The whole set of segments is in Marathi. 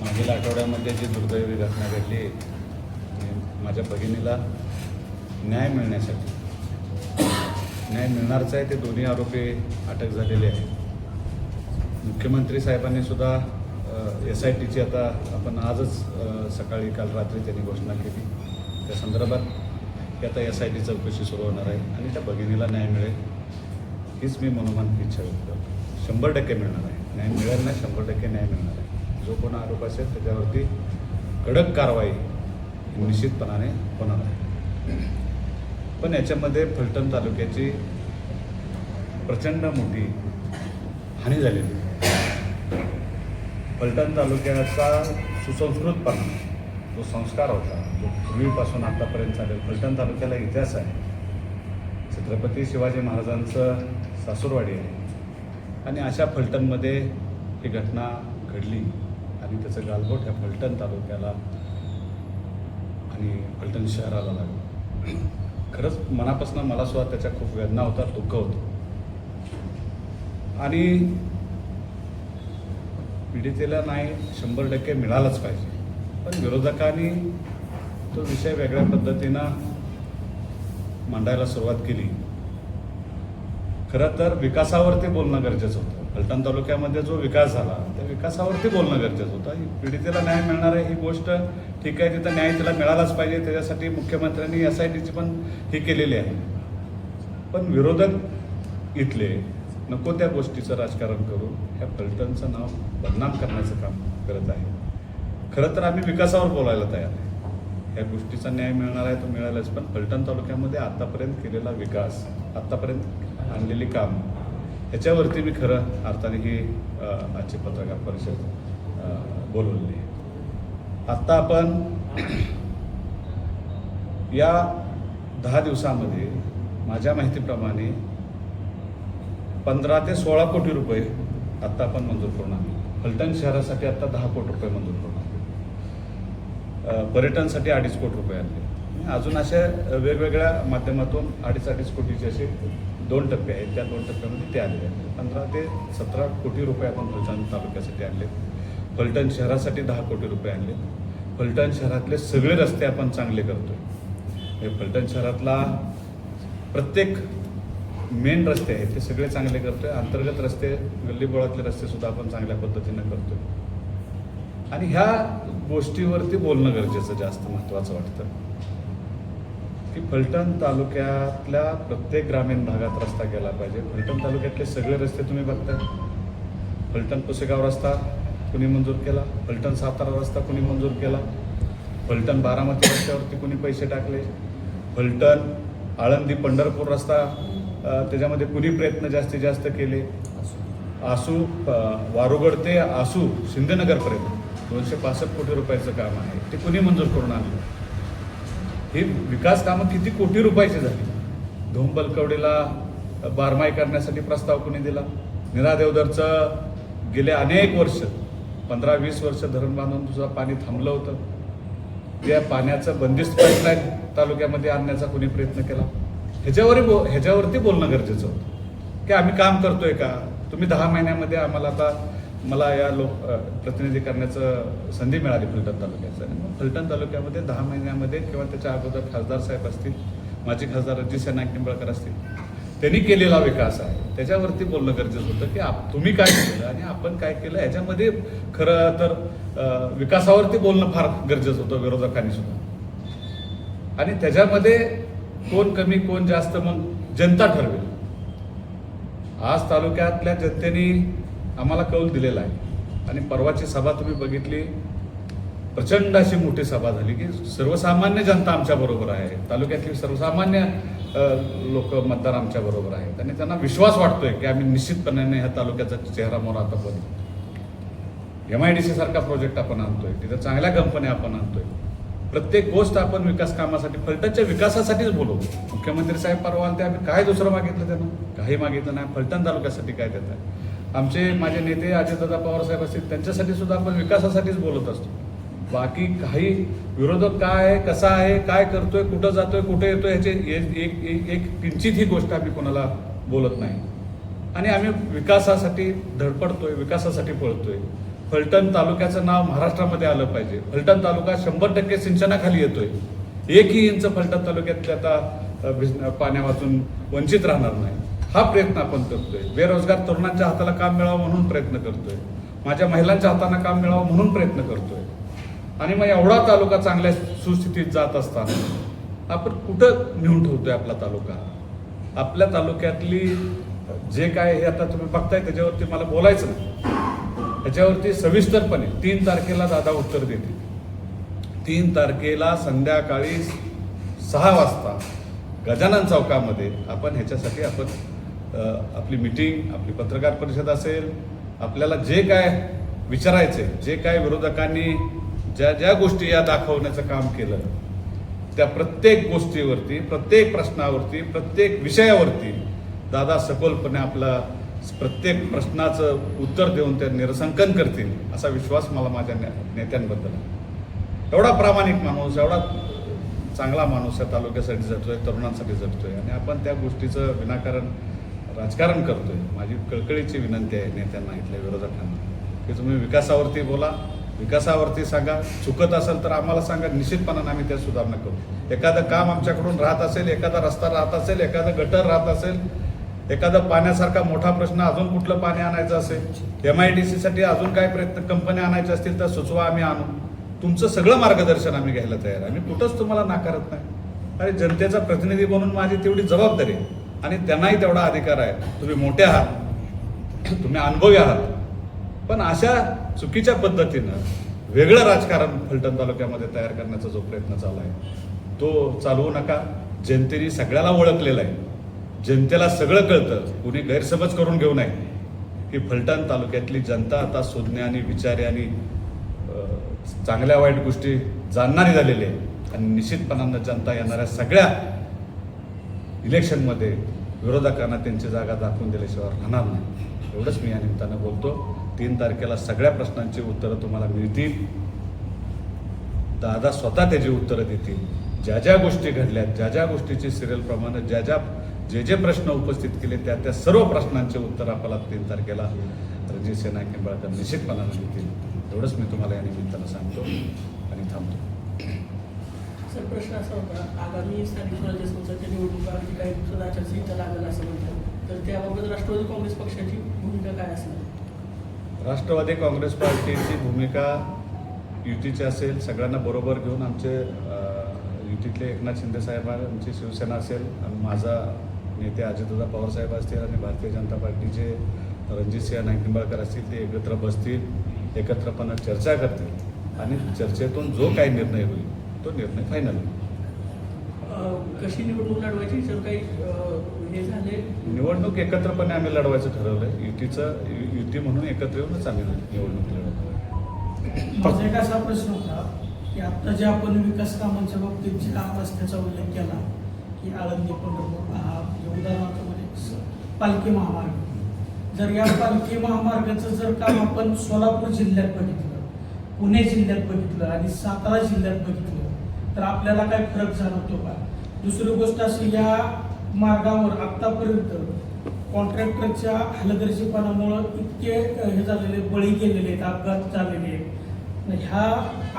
मागील आठवड्यामध्ये जी दुर्दैवी घटना घडली माझ्या भगिनीला न्याय मिळण्यासाठी. न्याय मिळणारच आहे ते दोन्ही आरोपी अटक झालेले आहेत. मुख्यमंत्री साहेबांनी सुद्धा एस आय टीची आता आपण आजच सकाळी काल रात्री त्यांनी घोषणा केली. त्या संदर्भात की आता एस आय टी चौकशी सुरू होणार आहे आणि त्या भगिनीला न्याय मिळेल हीच मी मनोमन इच्छा व्यक्त करतो. शंभर टक्के मिळणार आहे. न्याय मिळेल ना शंभर टक्के न्याय मिळणार. कोण आरोप असेल त्याच्यावरती कडक कारवाई निश्चितपणाने होणार आहे. पण याच्यामध्ये फलटण तालुक्याची प्रचंड मोठी हानी झालेली आहे. फलटण तालुक्याचा सुसंस्कृतपणा जो संस्कार होता जो पूर्वीपासून आतापर्यंत चालेल फलटण तालुक्याला इतिहास आहे. छत्रपती शिवाजी महाराजांचं सासूरवाडी आहे. आणि अशा फलटणमध्ये ही घटना घडली. आणि त्याचं गालबोट ह्या फलटण तालुक्याला आणि फलटण शहराला लागलं. खरंच मनापासून मला सुद्धा त्याच्या खूप वेदना होतात दुःख होतं. आणि पीडितेला नाही शंभर टक्के मिळालाच पाहिजे. पण विरोधकांनी तो विषय वेगळ्या पद्धतीनं मांडायला सुरुवात केली. खरं तर विकासावरती बोलणं गरजेचं होतं. फलटण तालुक्यामध्ये जो विकास झाला त्या विकासावरती बोलणं गरजेचं होतं. पीडितेला न्याय मिळणार आहे ही गोष्ट ठीक आहे तिथं न्याय तिला मिळालाच पाहिजे. त्याच्यासाठी मुख्यमंत्र्यांनी एस आय टीची पण ही केलेली आहे. पण विरोधक इथले नको त्या गोष्टीचं राजकारण करून ह्या फलटणचं नाव बदनाम करण्याचं काम करत आहे. खरं तर आम्ही विकासावर बोलायला तयार आहे. ह्या गोष्टीचा न्याय मिळणार आहे तो मिळालाच. पण फलटण तालुक्यामध्ये आतापर्यंत केलेला विकास आतापर्यंत आणलेली काम ह्याच्यावरती मी खरं अर्थाने ही आजची पत्रकार परिषद बोलवली बोलवलेली आहे. आत्ता आपण या दहा दिवसामध्ये माझ्या माहितीप्रमाणे पंधरा ते सोळा कोटी रुपये आत्ता आपण मंजूर करून आम्ही फलटण शहरासाठी आत्ता दहा कोटी रुपये मंजूर करून आलो पर्यटनसाठी अडीच कोटी रुपये आणले. अजून अशा वेगवेगळ्या माध्यमातून अडीच अडीच कोटीचे असे दोन टप्पे आहेत. त्या दोन टप्प्यामध्ये ते आलेले आहेत. पंधरा ते सतरा कोटी रुपये आपण फलटण तालुक्यासाठी आणले फलटण शहरासाठी दहा कोटी रुपये आणले फलटण शहरातले सगळे रस्ते आपण चांगले करतो आहे म्हणजे फलटण शहरातला प्रत्येक मेन रस्ते आहेत ते सगळे चांगले करतो आहे अंतर्गत रस्ते गल्लीबोळातले रस्तेसुद्धा आपण चांगल्या पद्धतीनं करतो आहे आणि ह्या गोष्टीवरती बोलणं गरजेचं जास्त महत्त्वाचं वाटतं. की फलटण तालुक्यातल्या प्रत्येक ग्रामीण भागात रस्ता गेला पाहिजे. फलटण तालुक्यातले सगळे रस्ते तुम्ही बघताय. फलटण पुसेगाव रस्ता कुणी मंजूर केला? फलटण सातारा रस्ता कुणी मंजूर केला? फलटण बारामती रस्त्यावरती कुणी पैसे टाकले? फलटण आळंदी पंढरपूर रस्ता त्याच्यामध्ये कुणी प्रयत्न जास्तीत जास्त केले? आसू वारुगड ते आसू शिंदेनगरपर्यंत. दोनशे पासष्ट कोटी रुपयाचं काम आहे. ते कुणी मंजूर करून आणलं? ही विकास कामं किती कोटी रुपयाची झाली. धोंबलकवडीला बारमाई करण्यासाठी प्रस्ताव कुणी दिला? निरा देवदरचं गेले अनेक वर्ष पंधरा वीस वर्ष धरण बांधून सुद्धा पाणी थांबलं होतं. त्या पाण्याचं बंदिस्त पाईपलाईन तालुक्यामध्ये आणण्याचा कुणी प्रयत्न केला? ह्याच्यावरही बो ह्याच्यावरती बोलणं गरजेचं होतं. की आम्ही काम करतोय का? तुम्ही दहा महिन्यामध्ये आम्हाला आता मला या लोक प्रतिनिधी करण्याचं संधी मिळाली फलटण तालुक्याचं. आणि मग फलटण तालुक्यामध्ये दहा महिन्यामध्ये किंवा त्याच्या अगोदर खासदार साहेब असतील माजी खासदार अजित नाईक निंबाळकर असतील त्यांनी केलेला विकास आहे. त्याच्यावरती बोलणं गरजेचं होतं की आप तुम्ही काय केलं आणि आपण काय केलं याच्यामध्ये खरं तर विकासावरती बोलणं फार गरजेचं होतं विरोधकांनी सुद्धा. आणि त्याच्यामध्ये कोण कमी कोण जास्त मग जनता ठरवेल. आज तालुक्यातल्या जनतेने आम्हाला कौल दिलेला आहे. आणि परवाची सभा तुम्ही बघितली प्रचंड अशी मोठी सभा झाली की सर्वसामान्य जनता आमच्याबरोबर आहे. तालुक्यातली सर्वसामान्य लोक मतदार आमच्याबरोबर आहेत. आणि त्यांना विश्वास वाटतोय की आम्ही निश्चितपणाने ह्या तालुक्याचा चेहरा मोर आता बनवू एम आय डी सी सारखा प्रोजेक्ट आपण आणतोय. तिथं चांगल्या कंपन्या आपण आणतोय. प्रत्येक गोष्ट आपण विकास कामासाठी फलटणच्या विकासासाठीच बोलो मुख्यमंत्री साहेब परवा ते आम्ही काय दुसरं मागितलं त्यांना? काही मागितलं नाही. फलटण तालुक्यासाठी काय देत आहे आमचे माझे नेते अजितदादा पवारसाहेब असतील त्यांच्यासाठी सुद्धा आपण विकासासाठीच बोलत असतो. बाकी काही विरोधक काय आहे कसा आहे काय करतोय कुठं जातोय कुठे येतोय ह्याचे एक एक- एक एक किंचित ही गोष्ट आम्ही कोणाला बोलत नाही. आणि आम्ही विकासासाठी धडपडतोय विकासासाठी पळतोय. फलटण तालुक्याचं नाव महाराष्ट्रामध्ये आलं पाहिजे. फलटण तालुका शंभर टक्के सिंचनाखाली येतोय. एकही इंच फलटण तालुक्यातले आता पाण्यापासून पाण्या वाचून वंचित राहणार नाही. हा प्रयत्न आपण करतोय. बेरोजगार तरुणांच्या हाताला काम मिळावं म्हणून प्रयत्न करतोय. माझ्या महिलांच्या हाताने काम मिळावं म्हणून प्रयत्न करतोय. आणि मग एवढा तालुका चांगल्या सुस्थितीत जात असताना आपण कुठं नेऊन ठेवतोय आपला तालुका? आपल्या तालुक्यातली जे काय हे आता तुम्ही बघताय त्याच्यावरती मला बोलायचं नाही. त्याच्यावरती सविस्तरपणे तीन तारखेला दादा उत्तर देतील. तीन तारखेला संध्याकाळी सहा वाजता गजानन चौकामध्ये आपण ह्याच्यासाठी आपण आपली मिटिंग आपली पत्रकार परिषद असेल आपल्याला जे काय विचारायचे जे काय विरोधकांनी ज्या ज्या गोष्टी या दाखवण्याचं काम केलं त्या प्रत्येक गोष्टीवरती प्रत्येक प्रश्नावरती प्रत्येक विषयावरती दादा सखोलपणे आपला प्रत्येक प्रश्नाचं उत्तर देऊन ते निरसंकन करतील असा विश्वास मला माझ्या नेत्यांबद्दल आहे. एवढा प्रामाणिक माणूस एवढा चांगला माणूस या तालुक्यासाठी जटतोय तरुणांसाठी जटतोय आणि आपण त्या गोष्टीचं विनाकारण राजकारण करतोय. माझी कळकळीची विनंती आहे नेत्यांना इथल्या विरोधकांना की तुम्ही विकासावरती बोला विकासावरती सांगा. चुकत असेल तर आम्हाला सांगा. निश्चितपणानं आम्ही त्या सुधारणा करू. एखादं काम आमच्याकडून राहत असेल एखादा रस्ता राहत असेल एखादं गटर राहत असेल एखादा पाण्यासारखा मोठा प्रश्न अजून कुठलं पाणी आणायचं असेल एम आय डी सीसाठी अजून काय प्रयत्न कंपन्या आणायच्या असतील तर सुचवा आम्ही आणू. तुमचं सगळं मार्गदर्शन आम्ही घ्यायला तयार आहे. आम्ही कुठंच तुम्हाला नाकारत नाही. अरे जनतेचा प्रतिनिधी बनून माझी तेवढी जबाबदारी आहे. आणि त्यांनाही तेवढा अधिकार आहे. तुम्ही मोठे आहात. तुम्ही अनुभवी आहात. पण अशा चुकीच्या पद्धतीनं वेगळं राजकारण फलटण तालुक्यामध्ये तयार करण्याचा जो प्रयत्न चालू आहे तो चालवू नका. जनतेने सगळ्याला ओळखलेला आहे. जनतेला सगळं कळतं. कुणी गैरसमज करून घेऊ नये. की फलटण तालुक्यातली जनता आता सुज्ञानी आणि विचारे आणि चांगल्या वाईट गोष्टी जाणणारी झालेली आहे. आणि निश्चितपणानं जनता येणाऱ्या सगळ्या इलेक्शनमध्ये विरोधकांना त्यांची जागा दाखवून दिल्याशिवाय राहणार नाही. एवढंच मी या निमित्तानं बोलतो. तीन तारखेला सगळ्या प्रश्नांची उत्तरं तुम्हाला मिळतील. दादा स्वतः त्याची उत्तरं देतील. ज्या ज्या गोष्टी घडल्या ज्या ज्या गोष्टीची सिरियलप्रमाणे ज्या ज्या जे जे प्रश्न उपस्थित केले त्या त्या सर्व प्रश्नांचे उत्तर आपल्याला तीन तारखेला रणजित सेना निंबाळकर निश्चितपणानं देतील. एवढंच मी तुम्हाला या निमित्तानं सांगतो. आणि थांबतो. सर प्रश्न असा होता आगामी स्थानिक स्वराज्य संस्थांच्या निवडणुका काही दिवसात आचारसंहिता लागेल असं म्हणतात. तर त्याबाबत राष्ट्रवादी काँग्रेस पक्षाची भूमिका काय असेल? राष्ट्रवादी काँग्रेस पार्टीची भूमिका युतीची असेल सगळ्यांना बरोबर घेऊन आमचे युतीतले एकनाथ शिंदे साहेब आमची शिवसेना असेल आणि माझा नेते अजितदादा पवार साहेब असतील आणि भारतीय जनता पार्टीचे रणजितसिंह नाईक निंबाळकर असतील ते एकत्र बसतील एकत्रपणे चर्चा करतील. आणि चर्चेतून जो काही निर्णय होईल तो निर्णय फायनल कशी निवडणूक लढवायची? सर काही हे झाले. निवडणूक एकत्रपणे आम्ही लढवायचं ठरवलंय. युतीचं युती म्हणून एकत्र येऊनच आम्ही निवडणूक लढवतो माझा एक असा प्रश्न होता की आता जे आपण विकास कामांच्या बाबतीत जे काम रस्त्याचा उल्लेख केला की आळंदी पंढरपूर हा उदाहरणार्थ म्हणजे पालखी महामार्ग. जर या पालखी महामार्गाचं जर काम आपण सोलापूर जिल्ह्यात बघितलं पुणे जिल्ह्यात बघितलं आणि सातारा जिल्ह्यात बघितलं तर आपल्याला काय फरक जाणवतो का? दुसरी गोष्ट अशी या मार्गावर आतापर्यंत कॉन्ट्रॅक्टरच्या हलगर्जीपणामुळं इतके हे झालेले बळी गेलेले आहेत अपघात झालेले आहेत. ह्या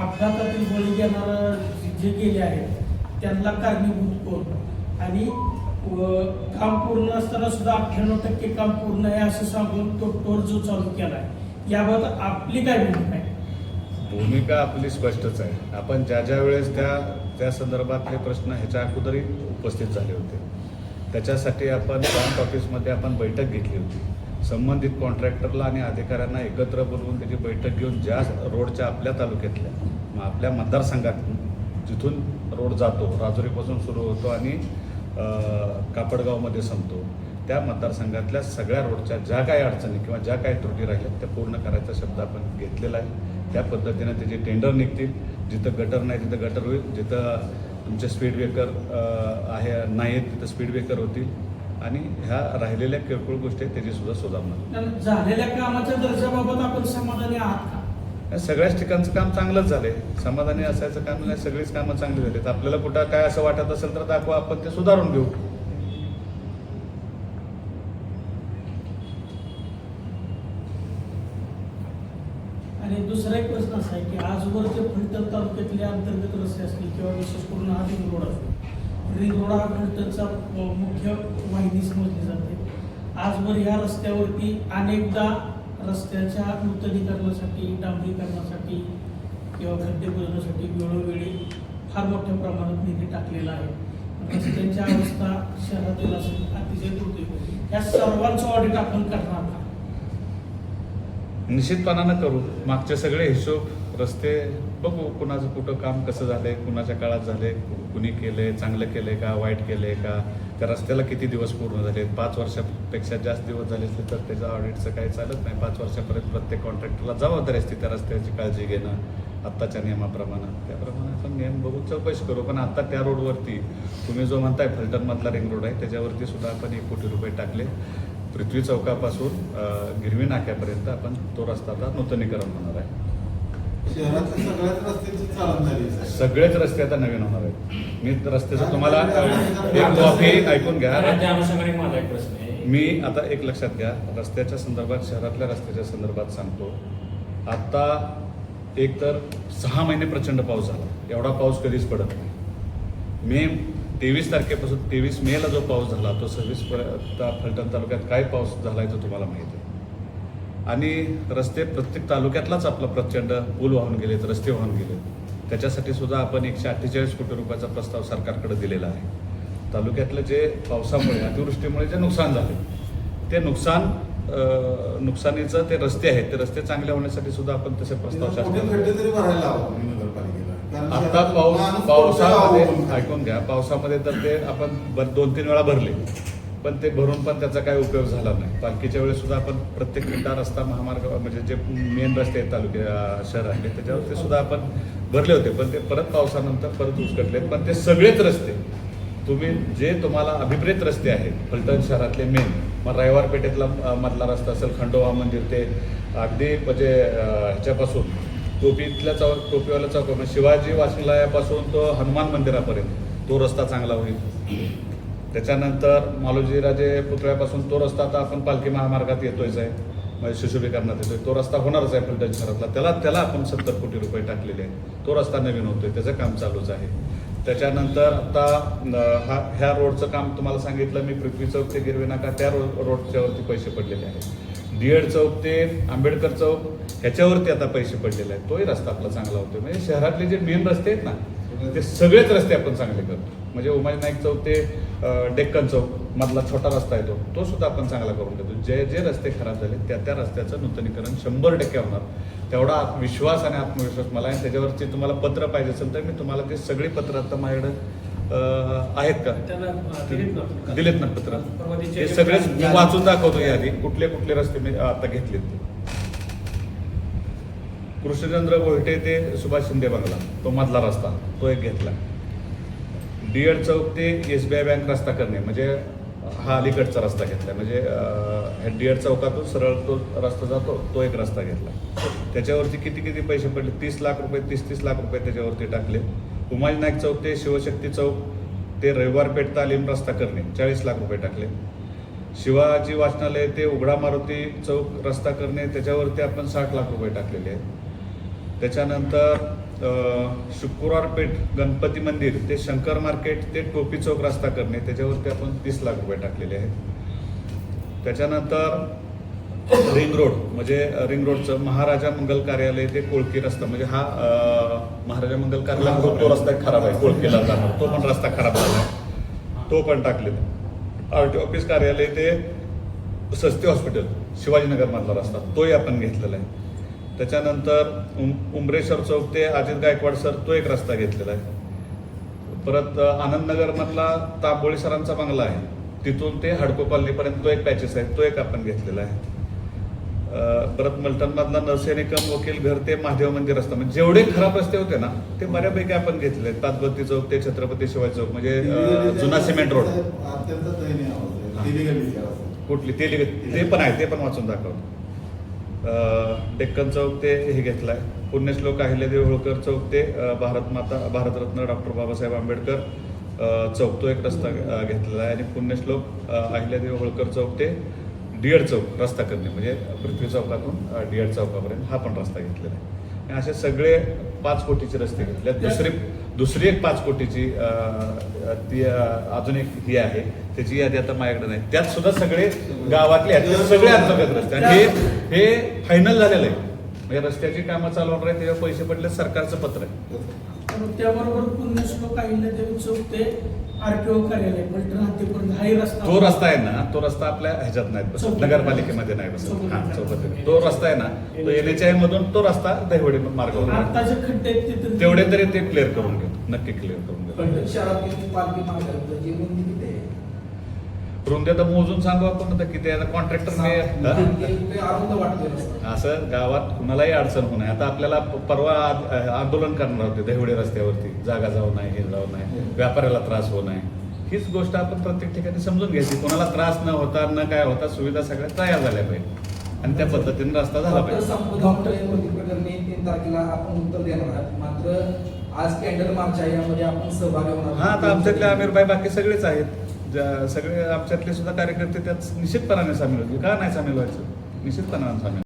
अपघातातील बळी घेणारं जे गेले आहेत त्यांना कारणीभूत कोण? आणि काम पूर्ण असताना सुद्धा अठ्ठ्याण्णव टक्के काम पूर्ण आहे असं सांगून तो टोर जो चालू केला आहे याबाबत आपली काय भूमिका आहे? भूमिका आपली स्पष्टच आहे. आपण ज्या ज्या वेळेस त्या त्या संदर्भातले प्रश्न ह्याच्या अगोदरही उपस्थित झाले होते. त्याच्यासाठी आपण बँक ऑफिसमध्ये आपण बैठक घेतली होती. संबंधित कॉन्ट्रॅक्टरला आणि अधिकाऱ्यांना एकत्र बोलवून त्याची बैठक घेऊन ज्या रोडच्या आपल्या तालुक्यातल्या मग आपल्या मतदारसंघात जिथून रोड जातो राजुरीपासून सुरू होतो आणि कापडगावमध्ये संपतो त्या मतदारसंघातल्या सगळ्या रोडच्या ज्या काही अडचणी किंवा ज्या काही त्रुटी राहिल्या त्या पूर्ण करायचा शब्द आपण घेतलेला आहे. त्या पद्धतीने त्याचे टेंडर निघतील जिथं गटर नाही तिथं गटर होईल जिथं तुमचे स्पीड ब्रेकर आहे नाही तिथं स्पीड ब्रेकर होतील. आणि ह्या राहिलेल्या किरकोळ गोष्टी आहेत त्याची सुद्धा सुधारणा झालेल्या कामाच्या दर्जाबाबत आपण समाधानी आहात का? सगळ्याच ठिकाणचं काम चांगलंच झालंय. समाधानी असायचं काम नाही सगळीच कामं चांगली झालीत. आपल्याला कुठं काय असं वाटत असेल तर दाखवा आपण ते सुधारून घेऊ दुसरा एक प्रश्न असा जे फलटण तालुक्यातले अंतर्गत रस्ते असतील किंवा विशेष करून हा रिंग रोड असतो रिंग रोड हा फलटणचा मुख्य वाहिनी समजली जाते. आजवर ह्या रस्त्यावरती अनेकदा रस्त्याच्या नूतनीकरणासाठी डांबरीकरणासाठी किंवा खड्डे बुजवण्यासाठी वेळोवेळी फार मोठ्या प्रमाणात निधी टाकलेला आहे. रस्त्यांची अवस्था शहरातील असेल अतिशय होते या सर्वांचं ऑडिट आपण करणार निश्चितपणानं करू. मागचे सगळे हिशोब रस्ते बघू कुणाचं कुठं काम कसं झालंय कुणाच्या काळात झाले कुणी केले चांगलं केलंय का वाईट केलंय का? त्या रस्त्याला किती दिवस पूर्ण झाले पाच वर्षापेक्षा जास्त दिवस झाले असले तर त्याचं ऑडिटचं काही चालत नाही. पाच वर्षापर्यंत प्रत्येक कॉन्ट्रॅक्टरला जबाबदारी असते त्या रस्त्याची काळजी घेणं आत्ताच्या नियमाप्रमाणे. त्याप्रमाणे आपण नियम बघून चौकशी करू. पण आत्ता त्या रोडवरती तुम्ही जो म्हणताय फलटणमधला रिंग रोड आहे त्याच्यावरती सुद्धा आपण एक कोटी रुपये टाकले. पृथ्वी चौकापासून गिरवी नाक्यापर्यंत आपण तो रस्ता आता नूतनीकरण होणार आहे. शहरातल्या सगळ्याच रस्त्यांची चालण झाली आहे, साहेब. सगळेच रस्ते आता नवीन होणार आहेत. मी रस्त्याचं तुम्हाला एक कॉफी ऐकून घ्या. त्या अनुषंगाने माझा एक प्रश्न आहे. मी आता एक लक्षात घ्या. रस्त्याच्या संदर्भात शहरातल्या रस्त्याच्या संदर्भात सांगतो. आता एक तर सहा महिने प्रचंड पाऊस झाला. एवढा पाऊस कधीच पडत नाही. मे तेवीस तारखेपासून तेवीस मेला जो पाऊस झाला तो सव्वीस पर्यंत फलटण तालुक्यात काय पाऊस झाला आहे तो तुम्हाला माहिती आहे. आणि रस्ते प्रत्येक तालुक्यातलाच आपला प्रचंड पूल वाहून गेलेत रस्ते वाहून गेलेत त्याच्यासाठी सुद्धा आपण एकशे अठ्ठेचाळीस कोटी रुपयाचा प्रस्ताव सरकारकडे दिलेला आहे. तालुक्यातलं जे पावसामुळे अतिवृष्टीमुळे जे नुकसान झाले ते नुकसान नुकसानीचं ते रस्ते आहेत. ते रस्ते चांगले होण्यासाठी सुद्धा आपण तसे प्रस्ताव शासनाला आता पाऊस पावसामध्ये ऐकून घ्या. पावसामध्ये तर ते आपण दोन तीन वेळा भरले. पण ते भरून पण त्याचा काही उपयोग झाला नाही. पालखीच्या वेळेस सुद्धा आपण प्रत्येक खड्डा रस्ता महामार्ग म्हणजे जे मेन रस्ते आहेत तालुक्या शहरातले त्याच्यावर ते सुद्धा आपण भरले होते. पण ते परत पावसानंतर परत उचकटले पण ते सगळेच रस्ते तुम्ही जे तुम्हाला अभिप्रेत रस्ते आहेत फलटण शहरातले मेन मग रविवार पेठेतला मधला रस्ता असेल खंडोबा मंदिर ते अगदी म्हणजे ह्याच्यापासून टोपीतल्या चौक टोपीवाला चौक म्हणजे शिवाजी वाचनालयापासून तो हनुमान मंदिरापर्यंत तो रस्ता चांगला होईल. त्याच्यानंतर मालोजीराजे पुतळ्यापासून तो रस्ता आता आपण पालखी महामार्गात येतोयच आहे म्हणजे सुशोभीकरणात येतोय. तो रस्ता होणारच आहे फलटण शहरातला. त्याला त्याला आपण सत्तर कोटी रुपये टाकलेले आहे तो रस्ता नवीन होतोय. त्याचं काम चालूच आहे. त्याच्यानंतर आता हा ह्या रोडचं काम तुम्हाला सांगितलं. मी पृथ्वी चौक ते गिरवे नाका त्या रो रोडच्यावरती पैसे पडलेले आहेत. डीएड चौक ते आंबेडकर चौक ह्याच्यावरती आता पैसे पडलेले आहेत. तोही रस्ता आपला चांगला होतोय. म्हणजे शहरातले जे मेन रस्ते आहेत ना ते सगळेच रस्ते आपण चांगले करतो. म्हणजे उमाजी नाईक चौक ते डेक्कन चौक मधला छोटा रस्ता येतो तो सुद्धा आपण चांगला करून देतो. जे जे रस्ते खराब झाले त्या त्या रस्त्याचं नूतनीकरण शंभर टक्के होणार. तेवढा विश्वास आणि आत्मविश्वास मला आहे. त्याच्यावरती तुम्हाला पत्र पाहिजे असेल तर मी तुम्हाला ते सगळी पत्र आता माझ्याकडे आहेत का? दिलीत ना पत्र. हे सगळेच मी वाचून दाखवतो यादी कुठले कुठले रस्ते मी आता घेतलेत. कृष्णचंद्र गोहिटे ते सुभाष शिंदे बंगला. तो मधला रस्ता. तो एक घेतला. डीएड चौक ते एस बी आय बँक रस्ता करणे. म्हणजे हा अलीकडचा रस्ता घेतला. म्हणजे डीएड चौकातून सरळ तो रस्ता जातो तो एक रस्ता घेतला. त्याच्यावरती किती किती पैसे पडले? तीस लाख रुपये तीस तीस लाख रुपये त्याच्यावरती टाकले. कुमारी नाईक चौक ते शिवशक्ती चौक ते रविवार पेठ तालीम रस्ता करणे चाळीस लाख रुपये टाकले. शिवाजी वाचनालय ते उघडा मारुती चौक रस्ता करणे त्याच्यावरती आपण साठ लाख रुपये टाकलेले आहेत. त्याच्यानंतर शुक्रवार पेठ गणपती मंदिर ते शंकर मार्केट ते टोपी चौक रस्ता करणे त्याच्यावरती आपण तीस लाख रुपये टाकलेले आहेत. त्याच्यानंतर रिंग रोड म्हणजे रिंग रोडचं महाराजा मंगल कार्यालय ते कोळकी रस्ता म्हणजे हा महाराजा मंगल कार्यालय तो रस्ता खराब आहे कोळकेला जाणार. तो पण रस्ता खराब झाला आहे. तो पण टाकलेत. आर टी ऑफिस कार्यालय ते सस्ते हॉस्पिटल शिवाजीनगरमधला रस्ता तोही आपण घेतलेला आहे. त्याच्यानंतर उम उमरेश्वर चौक ते अजित गायकवाड सर तो एक रस्ता घेतलेला आहे. परत आनंदनगरमधला तांबोळी सरांचा बंगला आहे. तिथून ते हडको कॉलनीपर्यंत तो एक पॅचेस आहे तो एक आपण घेतलेला आहे. परत मलटणमधला नरसैनिकम वकील घर ते महादेव मंदिर रस्ता म्हणजे जेवढे खराब रस्ते होते ना ते बऱ्यापैकी आपण घेतले ताजबत्ती चौक ते छत्रपती शिवाजी चौक म्हणजे जुना सिमेंट रोड. आहे. आहे. कुठली? ते ते पण आहे. ते पण वाचून दाखवतो अं, डेक्कन चौक ते हे घेतलाय. पुण्यश्लोक अहिल्यादेवी होळकर चौक ते भारत माता भारतरत्न डॉक्टर बाबासाहेब आंबेडकर चौक तो एक रस्ता घेतलेला आहे. आणि पुण्यश्लोक अहिल्यादेवी होळकर चौक ते डिअड चौक रस्ता करणे म्हणजे पृथ्वी चौकातून डिअड चौकापर्यंत हा पण रस्ता घेतलेला आहे. हे असे सगळे पाच कोटीचे रस्ते घेतले दुसरी दुसरी एक पाच कोटीची ती अजून एक ही आहे. त्याची यादी आता माझ्याकडे नाही. त्यात सुद्धा सगळे गावातले आहेत. सगळे अंतर्गत रस्ते. आणि हे हे फायनल झालेलं आहे. म्हणजे रस्त्याची कामं चालवणार आहे त्याच्यावर पैसे पडले सरकारचं पत्र आहे. त्याबरोबर पुण्यश्लोक काही देऊन चौक ते आरटीओ कार्यालय पलटण हद्दीपर्यंत हाही रस्ता तो रस्ता आहे ना तो रस्ता आपल्या ह्याच्यात नाही बसत. नगरपालिकेमध्ये नाही बसत चौकात. हा चौकात तो रस्ता आहे ना तो एन एच आय मधून तो रस्ता दहिवडी मार्गावर आहे. आता जे खड्डे आहेत तिथे तेवढे तरी ते क्लिअर करून घेतो नक्की क्लिअर करून घेतो शहरातील पालखी मार्गाची रुंदी आता मोजून सांगू आपण आता किती आहे कॉन्ट्रॅक्टरने ते अरुंद वाटते रस्ता. असं गावात कुणालाही अडचण होऊ नये. आता आपल्याला परवा आंदोलन करणार होते दहिवडी रस्त्यावरती. जागा जाऊ नये हे जाऊ नये. व्यापाऱ्याला त्रास होऊ नये. हीच गोष्ट आपण प्रत्येक ठिकाणी समजून घ्यायची. कोणाला त्रास न होता न काय होता सुविधा सगळ्या तयार झाल्या पाहिजे. आणि त्या पद्धतीने रस्ता झाला डॉक्टर पाहिजे. प्रकरणी तीन तारखेला आपण उत्तर देणार आहात. मात्र आज कॅन्डल मार्च आहे यामध्ये आपण सहभागी होणार हा आता आमच्यातले आमिरबाई बाकी सगळेच आहेत. ज्या सगळे आमच्यातले सुद्धा कार्यकर्ते त्यात निश्चितपणाने सामील होते का नाही सामील व्हायचं? निश्चितपणाने सामील